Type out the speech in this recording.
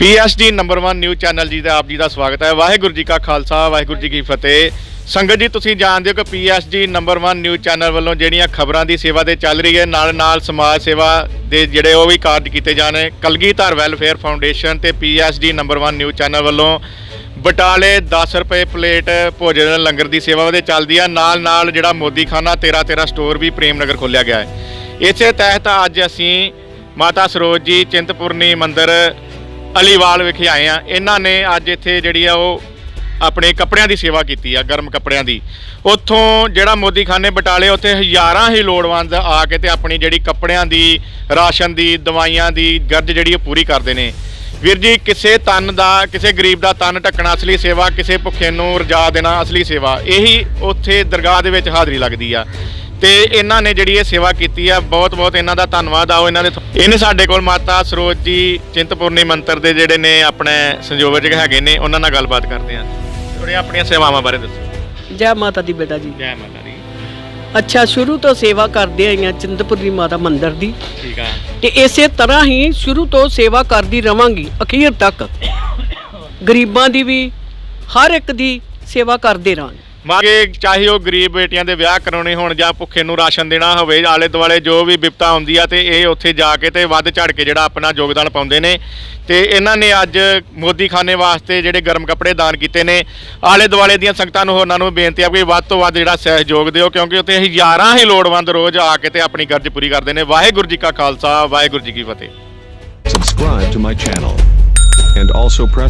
ਪੀਐਸਡੀ number 1 news channel ਜੀ ਦਾ ਆਪ ਜੀ ਦਾ ਸਵਾਗਤ ਹੈ। ਵਾਹਿਗੁਰੂ ਜੀ ਕਾ ਖਾਲਸਾ, ਵਾਹਿਗੁਰੂ ਜੀ ਕੀ ਫਤਿਹ। ਸੰਗਤ ਜੀ, ਤੁਸੀਂ ਜਾਣਦੇ ਹੋ ਕਿ ਪੀਐਸਡੀ ਨੰਬਰ 1 ਨਿਊਜ਼ ਚੈਨਲ ਵੱਲੋਂ ਜਿਹੜੀਆਂ ਖਬਰਾਂ ਦੀ ਸੇਵਾ ਤੇ ਚੱਲ ਰਹੀ ਹੈ ਨਾਲ ਨਾਲ ਸਮਾਜ ਸੇਵਾ ਦੇ ਜਿਹੜੇ ਉਹ ਵੀ ਕਾਰਜ ਕੀਤੇ ਜਾਣ ਕਲਗੀਧਰ ਵੈਲਫੇਅਰ ਫਾਊਂਡੇਸ਼ਨ ਤੇ ਪੀਐਸਡੀ ਨੰਬਰ 1 ਨਿਊਜ਼ ਚੈਨਲ ਵੱਲੋਂ ਬਟਾਲੇ 10 ਰੁਪਏ ਪਲੇਟ ਭੋਜਨ ਲੰਗਰ ਦੀ ਸੇਵਾ ਦੇ ਚੱਲਦੀ ਆ। ਨਾਲ ਨਾਲ ਜਿਹੜਾ ਮੋਦੀ ਖਾਨਾ 13 13 ਸਟੋਰ ਵੀ ਪ੍ਰੇਮ ਨਗਰ ਖੋਲਿਆ ਗਿਆ ਹੈ। ਇਸੇ ਤਹਿਤ ਅੱਜ ਅਸੀਂ ਮਾਤਾ ਸਰੋਜ ਜੀ, ਚਿੰਤਪੁਰਨੀ ਮੰਦਿਰ ਅਲੀਵਾਲ ਵਿਖੇ ਆਏ ਆ। ਇਹਨਾਂ ਨੇ ਅੱਜ ਇੱਥੇ ਜਿਹੜੀ ਆ ਉਹ ਆਪਣੇ ਕੱਪੜਿਆਂ ਦੀ ਸੇਵਾ ਕੀਤੀ ਆ, ਗਰਮ ਕੱਪੜਿਆਂ ਦੀ। ਉੱਥੋਂ ਜਿਹੜਾ ਮੋਦੀ ਖਾਨੇ ਬਟਾਲੇ, ਉੱਥੇ ਹਜ਼ਾਰਾਂ ਹੀ ਲੋੜਵੰਦ ਆ ਕੇ ਤੇ ਆਪਣੀ ਜਿਹੜੀ ਕੱਪੜਿਆਂ ਦੀ, ਰਾਸ਼ਨ ਦੀ, ਦਵਾਈਆਂ ਦੀ ਗਰਜ ਜਿਹੜੀ ਉਹ ਪੂਰੀ ਕਰਦੇ ਨੇ। ਵੀਰ ਜੀ, ਕਿਸੇ ਤਨ ਦਾ, ਕਿਸੇ ਗਰੀਬ ਦਾ ਤਨ ਢੱਕਣਾ ਅਸਲੀ ਸੇਵਾ, ਕਿਸੇ ਭੁੱਖੇ ਨੂੰ ਰਜਾ ਦੇਣਾ ਅਸਲੀ ਸੇਵਾ, ਇਹੀ ਉੱਥੇ ਦਰਗਾਹ ਦੇ ਵਿੱਚ ਹਾਜ਼ਰੀ ਲੱਗਦੀ ਆ। ਤੇ ਇਹਨਾਂ ਨੇ ਜਿਹੜੀ ਇਹ ਸੇਵਾ ਕੀਤੀ ਆ ਬਹੁਤ ਬਹੁਤ ਇਹਨਾਂ ਦਾ ਧੰਨਵਾਦ ਆਓ ਇਹਨਾਂ ਦੇ ਇਹਨੇ ਸਾਡੇ ਕੋਲ ਮਾਤਾ ਸਰੋਜ ਜੀ ਚਿੰਤਪੁਰਨੀ ਮੰਤਰ ਦੇ ਜਿਹੜੇ ਨੇ ਆਪਣੇ ਸੰਯੋਜਕ ਹੈਗੇ ਨੇ ਉਹਨਾਂ ਨਾਲ ਗੱਲਬਾਤ ਕਰਦੇ ਆ। ਥੋੜ੍ਹੀਆਂ ਆਪਣੀਆਂ ਸੇਵਾਵਾਂ ਬਾਰੇ ਦੱਸੋ। ਜੈ ਮਾਤਾ ਦੀ ਬੇਟਾ ਜੀ। ਜੈ ਮਾਤਾ ਦੀ। ਅੱਛਾ ਸ਼ੁਰੂ ਤੋਂ ਸੇਵਾ ਕਰਦੇ ਆਈਆਂ ਚਿੰਤਪੁਰਨੀ ਮਾਤਾ ਮੰਦਿਰ ਦੀ। ਠੀਕ ਆ। ਤੇ ਇਸੇ ਤਰ੍ਹਾਂ ਹੀ ਸ਼ੁਰੂ ਤੋਂ ਸੇਵਾ ਕਰਦੀ ਰਵਾਂਗੀ ਅਖੀਰ ਤੱਕ। ਗਰੀਬਾਂ ਦੀ ਵੀ ਹਰ ਇੱਕ ਦੀ ਸੇਵਾ ਕਰਦੇ ਰਹਾਂਗੇ। ਮਾਗੇ ਚਾਹੇ ਉਹ ਗਰੀਬ ਬੇਟੀਆਂ ਦੇ ਵਿਆਹ ਕਰਾਉਣੇ ਹੋਣ ਜਾਂ ਭੁੱਖੇ ਨੂੰ ਰਾਸ਼ਨ ਦੇਣਾ ਹੋਵੇ ਆਲੇ ਦੁਆਲੇ ਜੋ ਵੀ ਵਿਪਤਾ ਹੁੰਦੀ ਆ ਤੇ ਇਹ ਉੱਥੇ ਜਾ ਕੇ ਤੇ ਵੱਧ ਝੜ ਕੇ ਜਿਹੜਾ ਆਪਣਾ ਯੋਗਦਾਨ ਪਾਉਂਦੇ ਨੇ। ਤੇ ਇਹਨਾਂ ਨੇ ਅੱਜ ਮੋਦੀ ਖਾਨੇ ਵਾਸਤੇ ਜਿਹੜੇ ਗਰਮ ਕੱਪੜੇ ਦਾਨ ਕੀਤੇ ਨੇ। ਆਲੇ ਦੁਆਲੇ ਦੀਆਂ ਸੰਗਤਾਂ ਨੂੰ ਹੋਰਨਾਂ ਨੂੰ ਬੇਨਤੀ ਆ ਕਿ ਵੱਧ ਤੋਂ ਵੱਧ ਜਿਹੜਾ ਸਹਿਯੋਗ ਦਿਓ, ਕਿਉਂਕਿ ਉੱਥੇ ਹਜ਼ਾਰਾਂ ਹੀ ਲੋੜਵੰਦ ਰੋਜ਼ ਆ ਕੇ ਤੇ ਆਪਣੀ ਗਰਜ ਪੂਰੀ ਕਰਦੇ ਨੇ। ਵਾਹਿਗੁਰੂ ਜੀ ਕਾ ਖਾਲਸਾ, ਵਾਹਿਗੁਰੂ ਜੀ ਕੀ ਫਤਿਹ। Subscribe to my channel. And also press